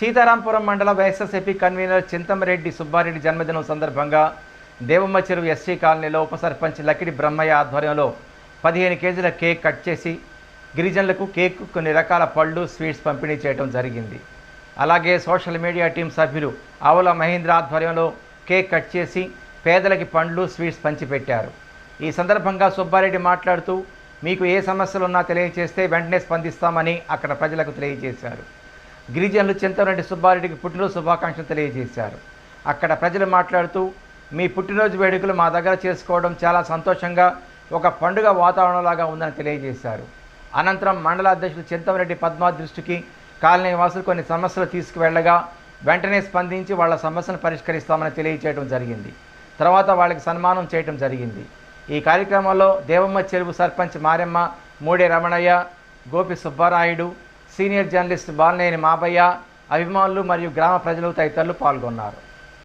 సీతారాంపురం మండల వైఎస్ఎస్ఎపి కన్వీనర్ చింతమరెడ్డి సుబ్బారెడ్డి జన్మదినం సందర్భంగా దేవమ్మ చెరువు ఎస్సీ కాలనీలో ఉప సర్పంచ్ లకిడి బ్రహ్మయ్య ఆధ్వర్యంలో పదిహేను కేజీల కేక్ కట్ చేసి గిరిజనులకు కేక్ కొన్ని రకాల పళ్ళు స్వీట్స్ పంపిణీ చేయడం జరిగింది. అలాగే సోషల్ మీడియా టీం సభ్యులు ఆవుల మహేంద్ర ఆధ్వర్యంలో కేక్ కట్ చేసి పేదలకి పండ్లు స్వీట్స్ పంచిపెట్టారు. ఈ సందర్భంగా సుబ్బారెడ్డి మాట్లాడుతూ మీకు ఏ సమస్యలు ఉన్నా తెలియజేస్తే వెంటనే స్పందిస్తామని అక్కడ ప్రజలకు తెలియజేశారు. గిరిజనులు చింతవరెడ్డి సుబ్బారెడ్డికి పుట్టినరోజు శుభాకాంక్షలు తెలియజేశారు. అక్కడ ప్రజలు మాట్లాడుతూ మీ పుట్టినరోజు వేడుకలు మా దగ్గర చేసుకోవడం చాలా సంతోషంగా ఒక పండుగ వాతావరణంలాగా ఉందని తెలియజేశారు. అనంతరం మండల అధ్యక్షులు చింతమరెడ్డి పద్మా దృష్టికి కాలనీ వాసులు కొన్ని సమస్యలు తీసుకువెళ్ళగా వెంటనే స్పందించి వాళ్ళ సమస్యను పరిష్కరిస్తామని తెలియజేయడం జరిగింది. తర్వాత వాళ్ళకి సన్మానం చేయడం జరిగింది. ఈ కార్యక్రమంలో దేవమ్మ చెరువు సర్పంచ్ మారెమ్మ మూడే రమణయ్య గోపి సుబ్బారాయుడు సీనియర్ జర్నలిస్ట్ బాలనేని మాబయ్య అభిమానులు మరియు గ్రామ ప్రజలు తదితరులు పాల్గొన్నారు.